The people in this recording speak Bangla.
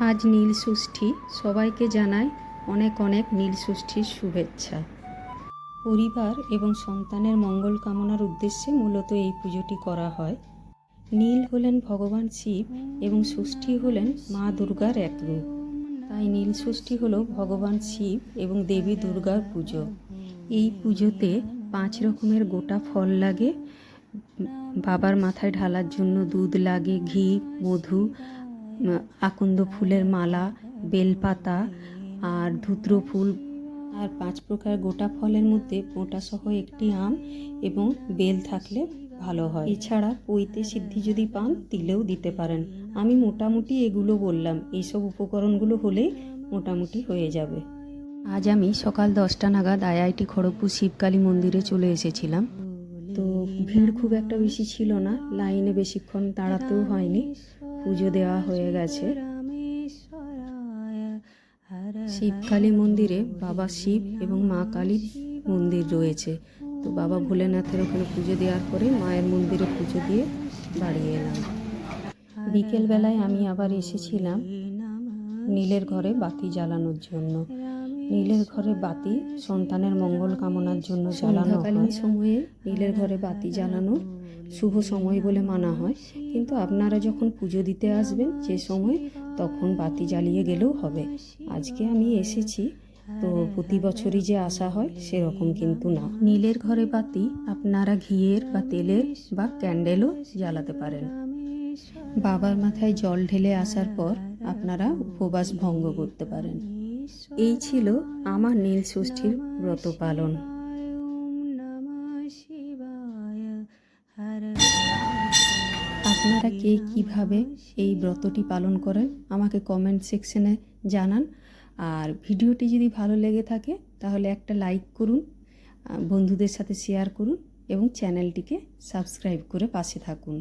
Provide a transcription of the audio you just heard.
আজ নীল ষষ্ঠী। সবাইকে জানাই অনেক অনেক নীল ষষ্ঠীর শুভেচ্ছা। পরিবার এবং সন্তানের মঙ্গল কামনার উদ্দেশ্যে মূলত এই পুজোটি করা হয়। নীল হলেন ভগবান শিব এবং ষষ্ঠী হলেন মা দুর্গার এক রূপ। তাই নীল ষষ্ঠী হলো ভগবান শিব এবং দেবী দুর্গার পুজো। এই পুজোতে পাঁচ রকমের গোটা ফল লাগে। বাবার মাথায় ঢালার জন্য দুধ লাগে, ঘি, মধু আকন্দ ফুলের মালা, বেলপাতা আর ধুত্র ফুল আর পাঁচ প্রকার গোটা ফলের মধ্যে সহ একটি আম এবং বেল থাকলে ভালো হয়। এছাড়া পৈতে সিদ্ধি যদি পান, তিলেও দিতে পারেন। আমি মোটামুটি এগুলো বললাম। এইসব উপকরণগুলো হলেই মোটামুটি হয়ে যাবে। আজ আমি সকাল দশটা নাগাদ আইআইটি খড়গপুর শিবকালী মন্দিরে চলে এসেছিলাম। তো ভিড় খুব একটা বেশি ছিল না। লাইনে বেশিক্ষণ দাঁড়াতেও হয়নি। পুজো দেওয়া হয়ে গেছে। শিবকালী মন্দিরে বাবা শিব এবং মা কালীর মন্দির রয়েছে। তো বাবা ভোলেনাথের ওখানে পুজো দেওয়ার পরে মায়ের মন্দিরে পুজো দিয়ে বাড়ি এলাম। বিকেলবেলায় আমি আবার এসেছিলাম নীলের ঘরে বাতি জ্বালানোর জন্য। নীলের ঘরে বাতি সন্তানের মঙ্গল কামনার জন্য জ্বালানো হয়। সময়ে নীলের ঘরে বাতি জ্বালানো শুভ সময় বলে মানা হয়। কিন্তু আপনারা যখন পুজো দিতে আসবেন যে সময় তখন বাতি জ্বালিয়ে গেলেও হবে। আজকে আমি এসেছি তো প্রতি বছরই যে আসা হয় সেরকম কিন্তু না। নীলের ঘরে বাতি আপনারা ঘিয়ের বা তেলের বা ক্যান্ডেলও জ্বালাতে পারেন। বাবার মাথায় জল ঢেলে আসার পর আপনারা উপবাস ভঙ্গ করতে পারেন। এই ছিল আমার নীল ষষ্ঠীর ব্রত পালন। আপনারা কে কীভাবে এই ব্রতটি পালন করেন আমাকে কমেন্ট সেকশনে জানান। আর ভিডিওটি যদি ভালো লেগে থাকে তাহলে একটা লাইক করুন বন্ধুদের সাথে শেয়ার করুন এবং চ্যানেলটিকে সাবস্ক্রাইব করে পাশে থাকুন।